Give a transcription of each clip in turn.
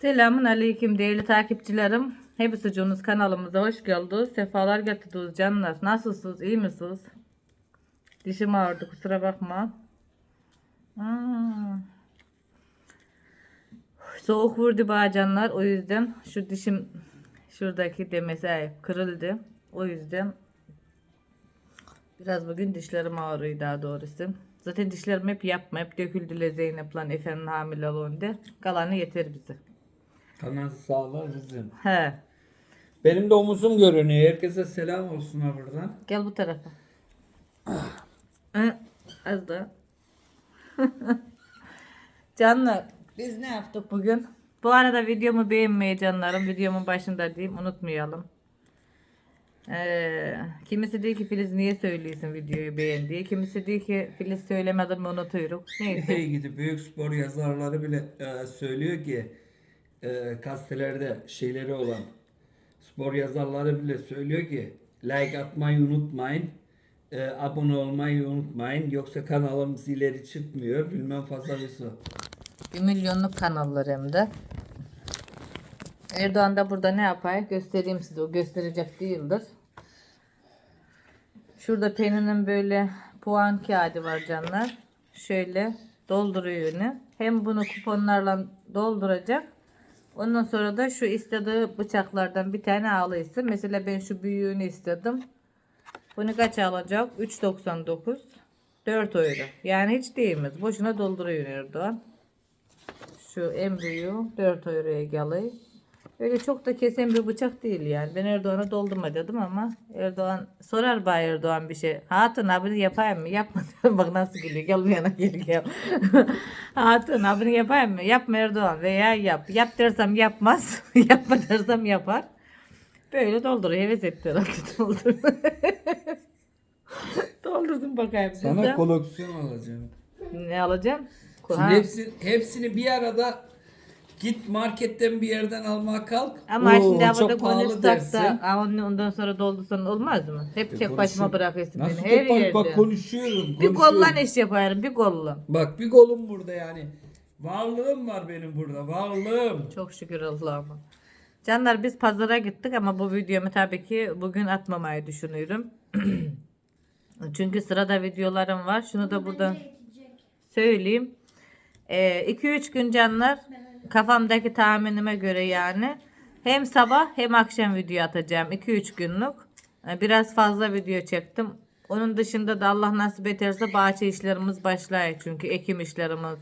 Selamun Aleyküm değerli takipçilerim. Hepsi canınız kanalımıza hoş geldiniz. Sefalar getirdiniz canlar. Nasılsınız? iyi misiniz? Dişim ağrıdı kusura bakma. Hmm. Soğuk vurdu bana canlar. O yüzden şu dişim şuradaki demesi kırıldı. O yüzden biraz bugün dişlerim ağrıyor daha doğrusu. Zaten dişlerim hep yapma. Hep döküldüler Zeynep lan efendim hamile olunca. Kalanı yeter bize. Kanan sağlar bizim. He. Benim de omuzum görünüyor. Herkese selam olsun ha buradan. Gel bu tarafa. Hı, Az da. Canlar biz ne yaptık bugün? Bu arada videomu beğenmeyi canlarım. Videomun başında diyeyim unutmayalım. Ee, kimisi diyor ki Filiz niye söylüyorsun videoyu beğen diye. Kimisi diyor ki Filiz söylemeden mi unutuyoruz. Neyse. Hey gidi büyük spor yazarları bile e, söylüyor ki e, gazetelerde şeyleri olan spor yazarları bile söylüyor ki like atmayı unutmayın. e, abone olmayı unutmayın. Yoksa kanalımız ileri çıkmıyor. Bilmem fazla bir su. Bir milyonluk kanallar hem de. Erdoğan da burada ne yapar? Göstereyim size. O gösterecek değildir. Şurada Penin'in böyle puan kağıdı var canlar. Şöyle dolduruyor yine. Hem bunu kuponlarla dolduracak. Ondan sonra da şu istediği bıçaklardan bir tane alıyorsun. Mesela ben şu büyüğünü istedim. Bunu kaç alacak? 3.99. 4 euro. Yani hiç değmez. Boşuna dolduruyor Erdoğan. Şu en büyüğü 4 euroya geliyor. Öyle çok da kesen bir bıçak değil yani. Ben Erdoğan'a doldurma dedim ama Erdoğan sorar bana Erdoğan bir şey. Hatun abini yapayım mı? Yapma diyorum. Bak nasıl gülüyor. Gel bu yana gel gel. Hatun abini yapayım mı? Yapma Erdoğan veya yap. Yap dersem yapmaz. Yapma dersem yapar. Böyle dolduruyor. Heves etti herhalde doldur. Doldursun bakayım. Sana de. koleksiyon alacağım. Ne alacağım? Şimdi Ha. hepsi, hepsini bir arada git marketten bir yerden almaya kalk. Ama Oo, şimdi çok burada pahalı konuşsak dersin. da aa, onu ondan sonra doldursan olmaz mı? Hep tek konuşayım. başıma bırakıyorsun Nasıl beni. tek Her bak konuşuyorum. bir konuşuyorum. kollan iş yaparım bir kolla. Bak bir kolum burada yani. Varlığım var benim burada. Varlığım. Çok şükür Allah'ıma. Canlar biz pazara gittik ama bu videomu tabii ki bugün atmamayı düşünüyorum. Çünkü sırada videolarım var. Şunu da buradan söyleyeyim. 2-3 gün canlar kafamdaki tahminime göre yani hem sabah hem akşam video atacağım 2-3 günlük. Ee, Biraz fazla video çektim. Onun dışında da Allah nasip ederse bahçe işlerimiz başlıyor çünkü ekim işlerimiz.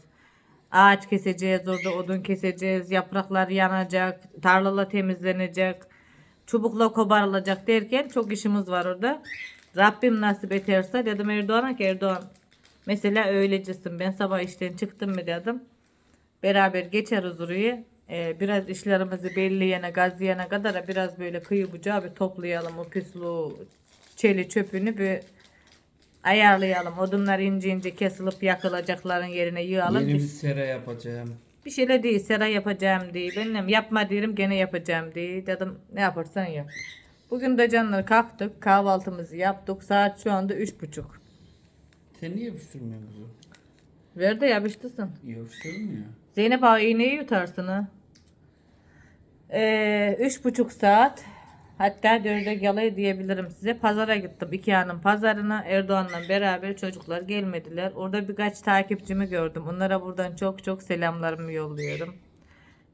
Ağaç keseceğiz, orada odun keseceğiz, yapraklar yanacak, tarlala temizlenecek, çubukla koparılacak derken çok işimiz var orada. Rabbim nasip ederse dedim Erdoğan'a ki Erdoğan mesela öylecesin ben sabah işten çıktım mı dedim. Beraber geçeriz oraya. Ee, biraz işlerimizi belleyene, gazlayana kadar da biraz böyle kıyı bucağı bir toplayalım o pisliği, çeli çöpünü bir ayarlayalım. Odunlar ince ince kesilip yakılacakların yerine yığalım. Yeni Bir- sera yapacağım. bir şeyler değil sera yapacağım diye. Benim yapma diyorum gene yapacağım diye. Dedim ne yaparsan yap. Bugün de canlar kalktık kahvaltımızı yaptık. Saat şu anda üç buçuk. Sen niye yapıştırmıyorsun kızım? Ver de yapıştırsın. Yapıştırmıyor. Zeynep abi iğneyi yutarsın ha. Ee, üç buçuk saat hatta dörde galay diyebilirim size. Pazara gittim. Ikea'nın pazarına Erdoğan'la beraber çocuklar gelmediler. Orada birkaç takipçimi gördüm. Onlara buradan çok çok selamlarımı yolluyorum.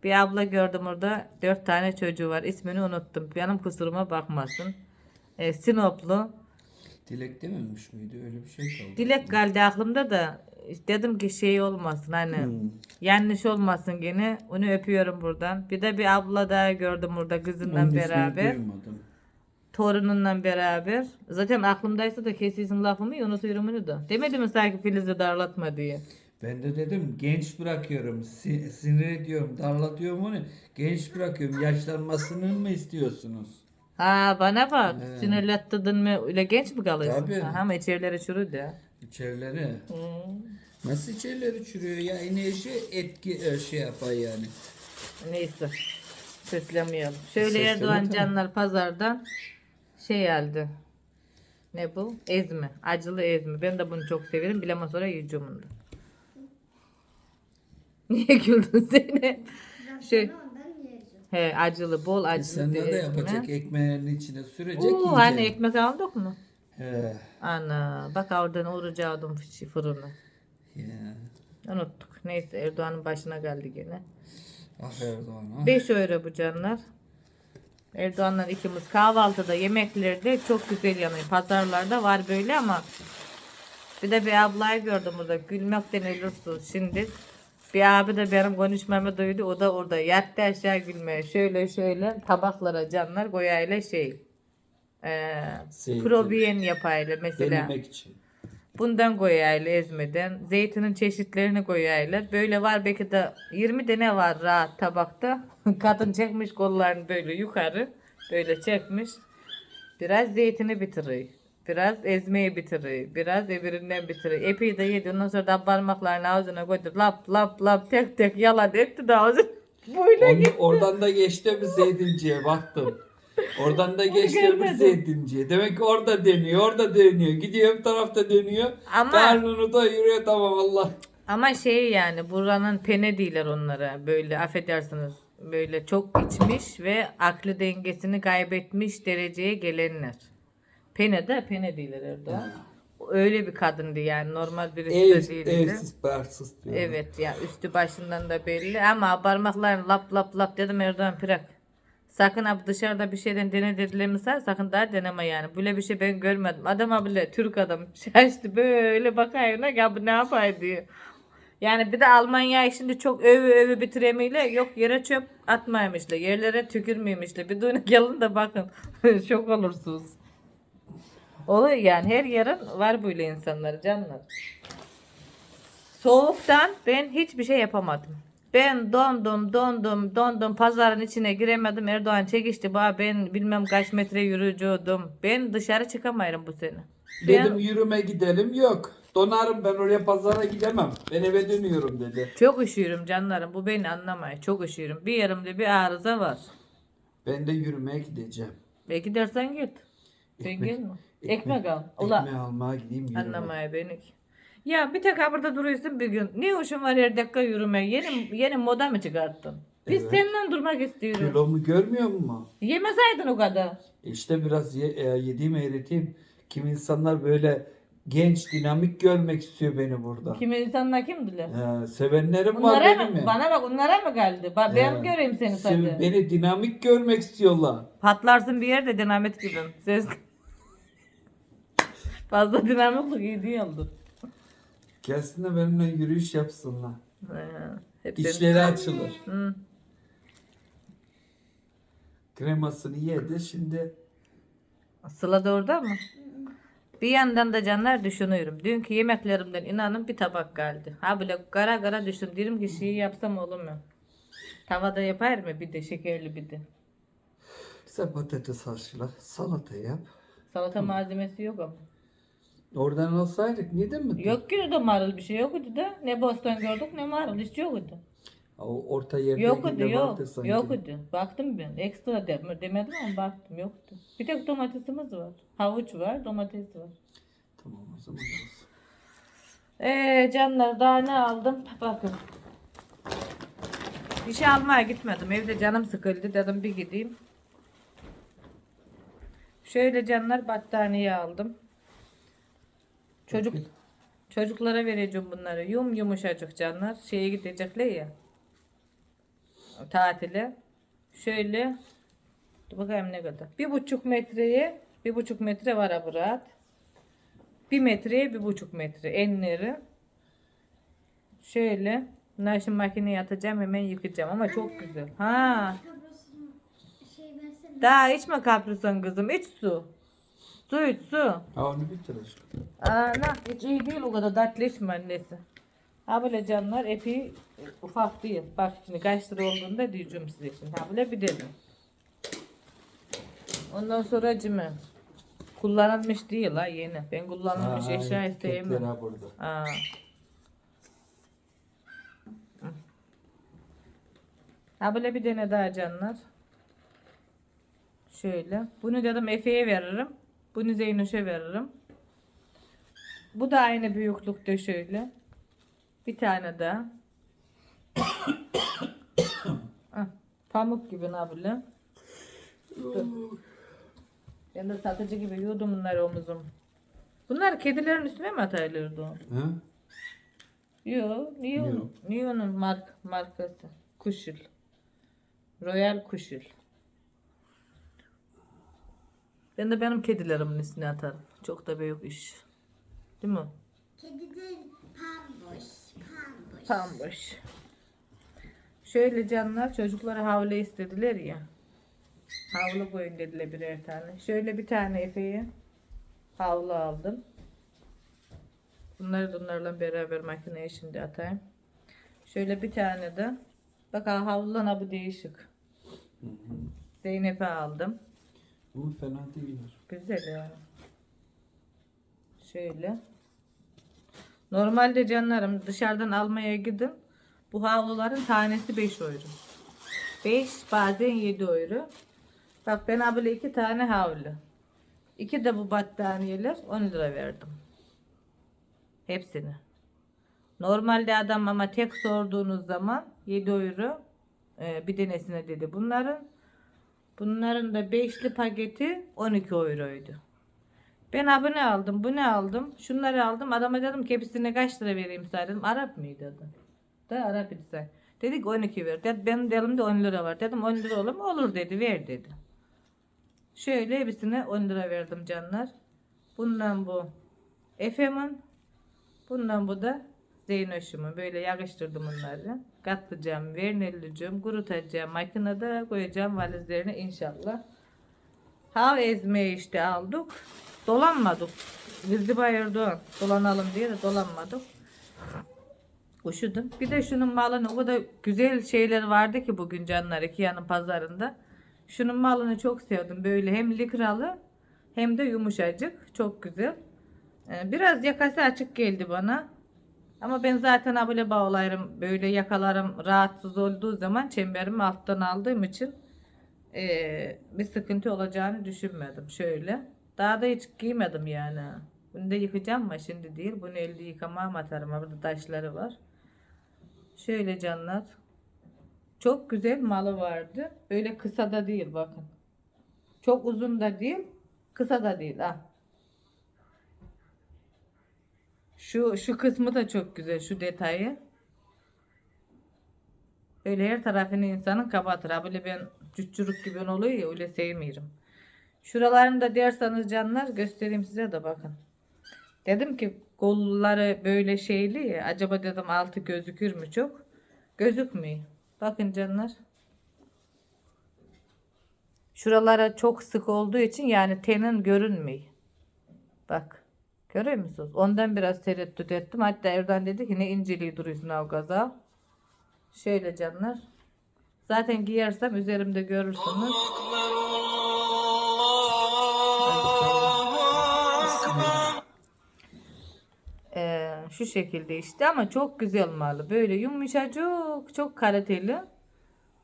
Bir abla gördüm orada. Dört tane çocuğu var. İsmini unuttum. Benim kusuruma bakmasın. Ee, Sinoplu. Dilek dememiş miydi? Öyle bir şey kaldı. Dilek geldi aklımda da dedim ki şey olmasın hani Hmm. yanlış olmasın gene onu öpüyorum buradan. Bir de bir abla daha gördüm burada kızından Onun beraber. Torununla beraber. Zaten aklımdaysa da kesiyorsun lafımı unutuyorum onu da. Demedi mi sanki Filiz'i darlatma diye. Ben de dedim genç bırakıyorum. Si- sinir ediyorum. Darlatıyorum onu. Genç bırakıyorum. Yaşlanmasını mı istiyorsunuz? Ha bana bak He. sinirlettirdin mi öyle genç mi kalıyorsun? Tabii. Aha, içerileri çürüdü ya. İçerileri. Hmm. Nasıl içerileri çürüyor ya? Enerji etki e, şey yapar yani. Neyse. Seslemeyelim. Şöyle Sesleme Erdoğan tamam. canlar pazardan şey aldı. Ne bu? Ezme. Acılı ezme. Ben de bunu çok severim. Bilmem sonra yiyeceğim da. Niye güldün Zeynep? Şey, He acılı bol acılı. Sen bir de ezme. yapacak ekmeğin içine sürecek Oo, yiyeceksin. hani ekmek aldık mı? He. Ana bak oradan uğrayacaktım fırını. Ya. Unuttuk. Neyse Erdoğan'ın başına geldi gene. Ah Erdoğan ah. 5 euro bu canlar. Erdoğan'la ikimiz kahvaltıda yemeklerde çok güzel yanıyor. Pazarlarda var böyle ama bir de bir ablayı gördüm burada. Gülmekten ölürsünüz şimdi. Bir abi de benim konuşmamı duydu. O da orada yattı aşağı gülmeye. Şöyle şöyle tabaklara canlar koyayla şey. Zeytin. probiyen yapayla mesela. Denemek için. Bundan koyayla ezmeden. Zeytinin çeşitlerini koyayla. Böyle var belki de 20 tane var rahat tabakta. Kadın çekmiş kollarını böyle yukarı. Böyle çekmiş. Biraz zeytini bitiriyor. Biraz ezmeyi bitiriyor. Biraz öbüründen bitiriyor. Epey de yedi. Ondan sonra da parmaklarını ağzına koydu. Lap lap lap tek tek yaladı etti de ağzına. Böyle Onu- oradan da geçtiğimiz zeytinciye baktım. Oradan da geçtiğimiz görmedim. zeytinciye. Demek ki orada dönüyor, orada dönüyor. Gidiyor bir tarafta dönüyor. Ama- Karnını doyuruyor tamam Allah. Ama şey yani buranın pene değiller onlara böyle affedersiniz böyle çok içmiş ve aklı dengesini kaybetmiş dereceye gelenler. Pene de pene değiller Erdoğan. Öyle bir kadındı yani normal birisi Ev, de değildi. evsiz barsız diyor. Evet ya üstü başından da belli ama parmaklarını lap lap lap dedim Erdoğan Pirak. Sakın abi dışarıda bir şeyden dene dediler misal sakın daha deneme yani. Böyle bir şey ben görmedim. Adam bile Türk adam şaştı böyle bakıyor ya bu ne yapay diyor. Yani bir de Almanya şimdi çok övü övü bitiremeyle yok yere çöp atmaymışlar. Yerlere tükürmemişler. Bir de gelin de bakın. Şok olursunuz. Oluyor yani her yerin var böyle insanlar canlar. Soğuktan ben hiçbir şey yapamadım. Ben dondum, dondum, dondum. Pazarın içine giremedim. Erdoğan çekişti. Ba ben bilmem kaç metre yürüyücüydüm. Ben dışarı çıkamayırım bu sene. Dedim yürüme gidelim yok. Donarım ben oraya pazara gidemem. Ben eve dönüyorum dedi. Çok üşüyorum canlarım. Bu beni anlamıyor. Çok üşüyorum. Bir yerimde bir arıza var. Ben de yürümeye gideceğim. Belki dersen git. Ben Ekmek- gelme. ekmek- al. Ula Ekmeği almaya gideyim yürüme. anlamaya beni. Ya bir tek ha burada duruyorsun bir gün. Ne hoşun var her dakika yürümeye? Yeni, yeni moda mı çıkarttın? Biz Evet. seninle durmak istiyoruz. Kilomu görmüyor musun? Yemeseydin o kadar. İşte biraz ye, e, yediğim eriteyim. Kim insanlar böyle genç, dinamik görmek istiyor beni burada. Kim insanlar kimdiler? Ee, sevenlerim var Bunlara benim mı? ya. Bana bak onlara mı geldi? Bak ben Ee, göreyim seni sev- sadece. Beni dinamik görmek istiyorlar. Patlarsın bir yerde dinamit gibi. Ses. Fazla dinamiklik iyi değildir. Gelsin de benimle yürüyüş yapsınlar. Hep senin- İçleri açılır. Hı. Kremasını yedi şimdi Sıla da orada mı? Bir yandan da canlar düşünüyorum. Dünkü yemeklerimden inanın bir tabak geldi. Ha bile kara kara düşün. Dedim ki şey yapsam olur mu? Tavada yapar mı bir de şekerli bir de. bize patates haşla, salata yap. Salata malzemesi yok ama. Oradan alsaydık neden mi? Yok ki de marul bir şey yok de. Ne bostan gördük ne marul hiç yok idi. O orta yerde Yok idi yok. sanki. Yok idi. Baktım ben. Ekstra dem demedim ama baktım yoktu. Bir tek domatesimiz var. Havuç var domates var. Tamam o zaman olsun. Eee canlar daha ne aldım? Bakın. Bir şey almaya gitmedim. Evde canım sıkıldı. Dedim bir gideyim. Şöyle canlar battaniye aldım. Çocuk çocuklara vereceğim bunları. Yum yumuşacık canlar. Şeye gidecekler ya. Tatile. Şöyle. Dur bakayım ne kadar. Bir buçuk metreye bir buçuk metre var abi rahat. Bir metreye bir buçuk metre enleri. Şöyle. Bunları şimdi makineye atacağım hemen yıkayacağım ama çok güzel. Ha. Şey versene. Daha içme kaprisan kızım. iç su. Su iç su. Ha onu bitir aşkım. Ana hiç iyi değil o kadar dertleşme annesi. Ha böyle canlar epey ufak değil. Bak şimdi kaç lira olduğunda diyeceğim size şimdi. Ha böyle bir dedim. Ondan sonra cime. Kullanılmış değil ha yeni. Ben kullanılmış Ha, eşya isteyemem. ha. Ha böyle bir tane daha canlar. Şöyle. Bunu dedim Efe'ye veririm. Bunu Zeynuş'a veririm. Bu da aynı büyüklükte şöyle. Bir tane daha. Ah, Pamuk gibi. Dur. Ben de satıcı gibi yiyordum bunları omuzum. Bunlar kedilerin üstüne mi ataylardı o? Ha? Yo, niye Yok. onun? Niye onun mark, markası? Kuşul. Royal Kuşul. Ben de benim kedilerimin üstüne atarım. Çok da büyük iş. Değil mi? Kedi değil. Pambuş. Pambuş. Pambuş. Şöyle canlar çocuklara havlu istediler ya. Havlu koyun dediler birer tane. Şöyle bir tane Efe'ye havlu aldım. Bunları da onlarla beraber makineye şimdi atayım. Şöyle bir tane de bak ha, havlulan bu değişik. Zeynep'e aldım. Bu fena değil. Güzel ya. Şöyle. Normalde canlarım dışarıdan almaya gidin. Bu havluların tanesi 5 euro. 5 bazen 7 euro. Bak ben abile iki tane havlu. İki de bu battaniyeler 10 lira verdim. Hepsini. Normalde adam ama tek sorduğunuz zaman 7 euro bir tanesine dedi. Bunların Bunların da beşli paketi 12 euroydu. Ben abone aldım, bu ne aldım, şunları aldım. Adama dedim ki hepsine kaç lira vereyim sana dedim. Arap mıydı adı? Da Arap idi. Dedik 12 ver. Dedi, benim de elimde 10 lira var. Dedim 10 lira olur mu? Olur dedi. Ver dedi. Şöyle hepsine 10 lira verdim canlar. Bundan bu Efe'min. Bundan bu da Zeynoş'umun. Böyle yakıştırdım bunları. Katlayacağım, vernelleyeceğim, kurutacağım. Makinede koyacağım valizlerine inşallah. Hav ezmeyi işte aldık. Dolanmadık. Gizli bayırdı. Dolanalım diye de dolanmadık. Üşüdüm. Bir de şunun malını o kadar güzel şeyler vardı ki bugün canlar iki yanın pazarında. Şunun malını çok sevdim. Böyle hem likralı hem de yumuşacık. Çok güzel. Ee, Biraz yakası açık geldi bana. Ama ben zaten böyle bağlarım. Böyle yakalarım rahatsız olduğu zaman çemberimi alttan aldığım için eee, bir sıkıntı olacağını düşünmedim. Şöyle. Daha da hiç giymedim yani. Bunu da yıkayacağım mı şimdi değil. Bunu elde yıkamam atarım. Burada taşları var. Şöyle canlar. Çok güzel malı vardı. Böyle kısa da değil bakın. Çok uzun da değil. Kısa da değil. Ah. Şu şu kısmı da çok güzel şu detayı. Öyle her tarafını insanın kapatır. Böyle ben cüccürük gibi oluyor ya öyle sevmiyorum. Şuralarını da derseniz canlar göstereyim size de bakın. Dedim ki kolları böyle şeyli ya acaba dedim altı gözükür mü çok? Gözükmüyor. Bakın canlar. Şuralara çok sık olduğu için yani tenin görünmüyor. Bak. Görüyor musunuz? Ondan biraz tereddüt ettim. Hatta Erdoğan dedi ki ne inceliği duruyorsun avgaza. Şöyle canlar. Zaten giyersem üzerimde görürsünüz. Ee, şu şekilde işte ama çok güzel malı. Böyle yumuşacık, çok kaliteli.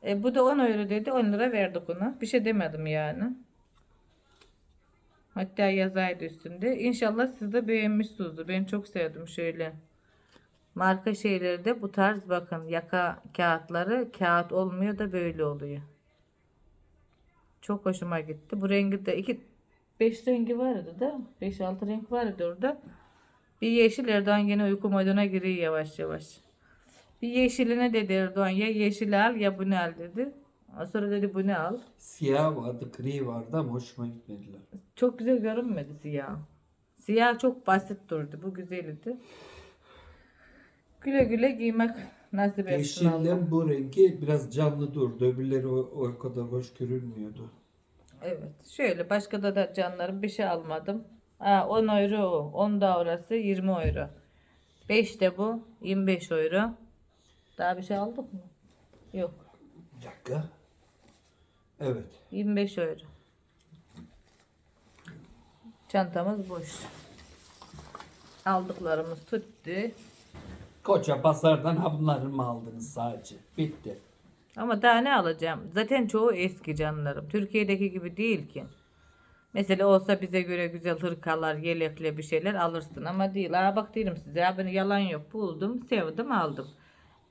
E, bu da 10 euro dedi. 10 lira verdik ona. Bir şey demedim yani. Hatta yazaydı üstünde. İnşallah siz de beğenmişsinizdir. Ben çok sevdim şöyle. Marka şeyleri de bu tarz bakın yaka kağıtları kağıt olmuyor da böyle oluyor. Çok hoşuma gitti. Bu rengi de iki beş rengi vardı da beş altı renk vardı orada. Bir yeşil Erdoğan yine uyku moduna giriyor yavaş yavaş. Bir yeşiline dedi Erdoğan ya yeşil al ya bunu al dedi. Sonra dedi bunu al. Siyah vardı, gri vardı ama hoşuma gitmediler. Çok güzel görünmedi siyah. Siyah çok basit durdu. Bu güzeldi. Güle güle giymek nasip etsin Allah. Yeşilden bu rengi biraz canlı durdu. Öbürleri o, o kadar hoş görünmüyordu. Evet. Şöyle başka da, da canlarım bir şey almadım. Ha, 10 euro o. 10 da orası 20 euro. 5 de bu 25 euro. Daha bir şey aldık mı? Yok. Bir dakika. Evet. 25 euro. Çantamız boş. Aldıklarımız tuttu. Koça pazardan ha bunları mı aldınız sadece? Bitti. Ama daha ne alacağım? Zaten çoğu eski canlarım. Türkiye'deki gibi değil ki. Mesela olsa bize göre güzel hırkalar, yelekle bir şeyler alırsın ama değil. Aa bak derim size ya beni yalan yok. Buldum, sevdim, aldım.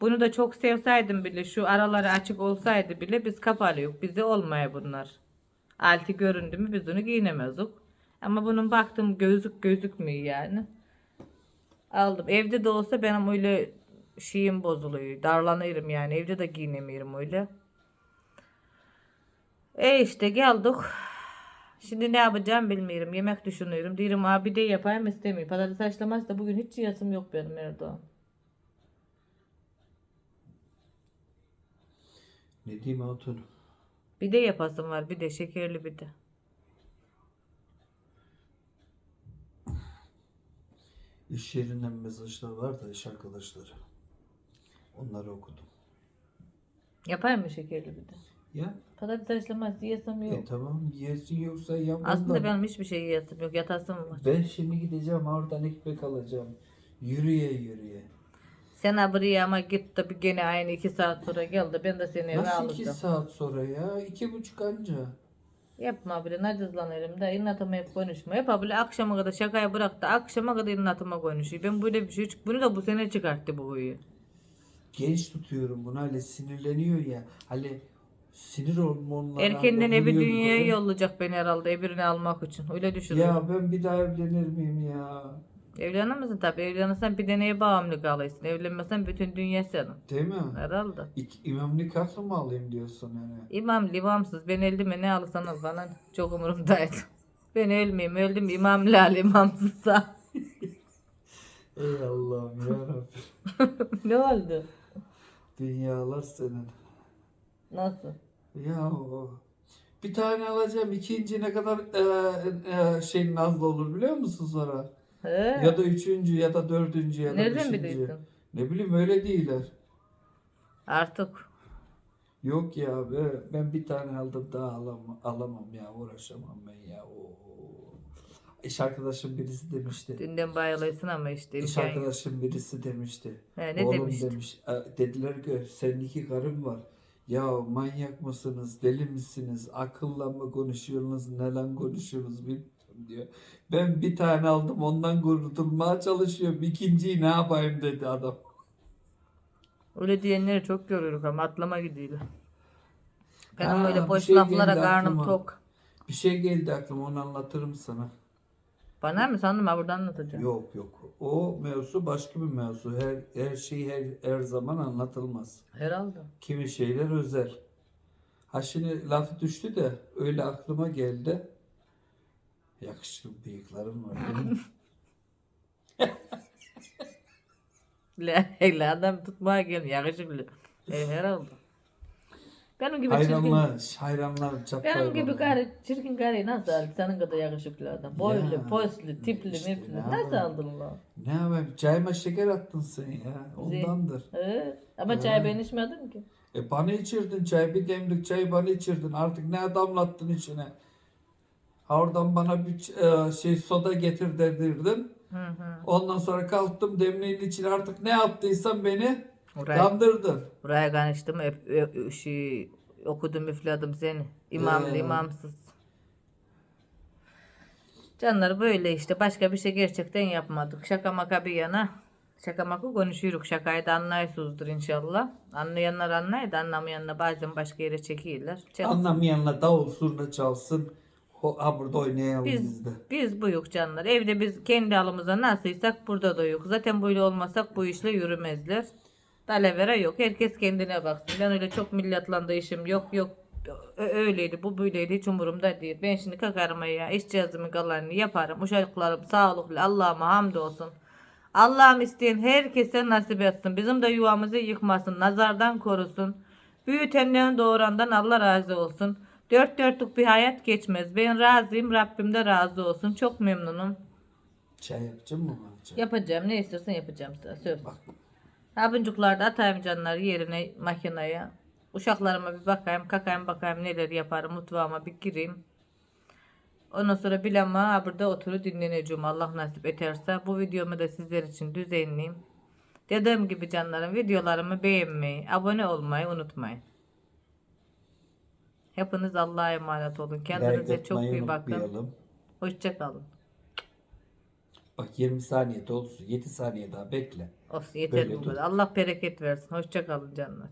Bunu da çok sevseydim bile şu araları açık olsaydı bile biz kapalı yok. Bize olmaya bunlar. Altı göründü mü biz onu giyinemezdik. Ama bunun baktım gözük gözükmüyor yani. Aldım. Evde de olsa benim öyle şeyim bozuluyor. Darlanırım yani. Evde de giyinemiyorum öyle. E işte geldik. Şimdi ne yapacağım bilmiyorum. Yemek düşünüyorum. Diyorum abi de yapayım istemiyorum. Patates haşlaması da bugün hiç yiyasım yok benim Erdoğan. Ne diyeyim hatun? Bir de yapasım var. Bir de şekerli bir de. İş yerinden mesajlar var da iş arkadaşları. Onları okudum. Yapayım mı şekerli bir de? Ya Patates haşlaması yiyasım yok. e, tamam yesin yoksa yap. Aslında ondan. benim hiçbir şey yiyasım yok. Yatasım var. Ben şimdi gideceğim oradan ekmek alacağım. Yürüye yürüye. Sen buraya ama git de bir gene aynı iki saat sonra gel de ben de seni eve Nasıl iki saat sonra ya? İki buçuk anca. Yapma bile nacızlanırım da innatıma hep konuşma. Hep bile akşama kadar şakaya bırak da akşama kadar innatıma konuşuyor. Ben böyle bir şey bunu da bu sene çıkarttı bu huyu. Genç tutuyorum bunu hani sinirleniyor ya. Hani sinir hormonları. Erkenden evi dünyaya yollayacak beni herhalde evirini almak için. Öyle düşünüyorum. Ya ben bir daha evlenir miyim ya? Evlenemezsin tabii. Evlenirsen bir deneye bağımlı kalırsın. Evlenmezsen bütün dünya senin. Değil mi? Herhalde. İk, imam nikahlı mı alayım diyorsun yani? İmam limamsız. Ben öldüm ne alırsan al bana. Çok umurumdaydı. Ben ölmeyeyim. Öldüm imam lal imamsızsa. Ey Allah'ım ya ne oldu? Dünyalar senin. Nasıl? Ya o. Bir tane alacağım. ikinci ne kadar e, e, şey nazlı olur biliyor musun sonra? He. Ya da üçüncü ya da dördüncü ya da Nereden beşinci. biliyorsun? Ne bileyim öyle değiller. Artık. Yok ya be, ben bir tane aldım daha alamam, alamam ya uğraşamam ben ya. Oo. İş arkadaşım birisi demişti. Dünden bayılıyorsun ama işte İş imkan yok. arkadaşım birisi demişti. He, ne Oğlum demişti? demiş. "e, Dediler ki senin iki karın var. Ya manyak mısınız, deli misiniz, akılla mı konuşuyorsunuz, neler konuşuyorsunuz bilmiyorum diyor. Ben bir tane aldım ondan kurtulmaya çalışıyorum. İkinciyi ne yapayım dedi adam. Öyle diyenleri çok görüyoruz ama atlama gidiyorlar. Benim Ha, öyle boş şey laflara karnım tok. Bir şey geldi aklıma onu anlatırım sana. Bana mı sandım ha buradan anlatacağım. Yok yok. O mevzu başka bir mevzu. Her her şey her, her zaman anlatılmaz. Herhalde. Kimi şeyler özel. Ha şimdi lafı düştü de öyle aklıma geldi. Yakışıklı bıyıklarım var. La, la adam tutmaya gelmiyor. Yakışıklı. E, herhalde. Benim gibi çirkin. hayranlar, hayranlar çapkar Benim gibi karı, çirkin karıyı nasıl aldın? Senin kadar yakışıklı adam. Boylu, Ya, poslu, tipli, işte mipli. ne Nasıl yapayım? aldın lan? Ne yapayım? Çayıma şeker attın sen ya. Ondandır. Ee, ama çay ben içmedim ki. E bana içirdin çay. Bir demlik çayı bana içirdin. Artık ne damlattın içine? Oradan bana bir e, şey soda getir dedirdin. Hı hı. Ondan sonra kalktım demliğin içine artık ne yaptıysan beni Buraya, kandırdın. buraya konuştum hep ö- ö- şey, okudum üfledim seni. İmamlı Ee. imamsız. Canlar böyle işte başka bir şey gerçekten yapmadık. Şaka maka bir yana. Şaka maka konuşuyoruz. Şakayı da anlayısızdır inşallah. Anlayanlar anlayır da anlamayanlar bazen başka yere çekiyorlar. Çek- Anlamayanlar davul zurna çalsın. Ha burada oynayalım biz, Biz, de. biz buyuk canlar. Evde biz kendi halımıza nasılsak burada da yok. Zaten böyle olmasak bu işle yürümezler. Dalavera yok. Herkes kendine baksın. Ben öyle çok milletlandı işim yok yok. Öyleydi bu böyleydi hiç umurumda değil. Ben şimdi kakarım ya iş cihazımın kalanını yaparım. Uşaklarım sağlıklı Allah'ıma hamdolsun. Allah'ım isteyen herkese nasip etsin. Bizim de yuvamızı yıkmasın. Nazardan korusun. Büyütenden doğurandan Allah razı olsun. Dört dörtlük bir hayat geçmez. Ben razıyım. Rabbim de razı olsun. Çok memnunum. Çay yapacağım mı bana? Yapacağım. Ne istersen yapacağım sana. Söz. Bak Abuncuklarda atayım canları yerine makineye. Uşaklarıma bir bakayım, kakayım bakayım neler yaparım, mutfağıma bir gireyim. Ondan sonra bilama ha burada oturup dinleneceğim Allah nasip ederse. Bu videomu da sizler için düzenleyeyim. Dediğim gibi canlarım videolarımı beğenmeyi, abone olmayı unutmayın. Hepiniz Allah'a emanet olun. Kendinize like çok iyi bakın. Hoşçakalın. Bak 20 saniye dolsun. 7 saniye daha bekle. Olsun yeter Böyle bu dur. kadar. Allah bereket versin. Hoşça kalın canlar.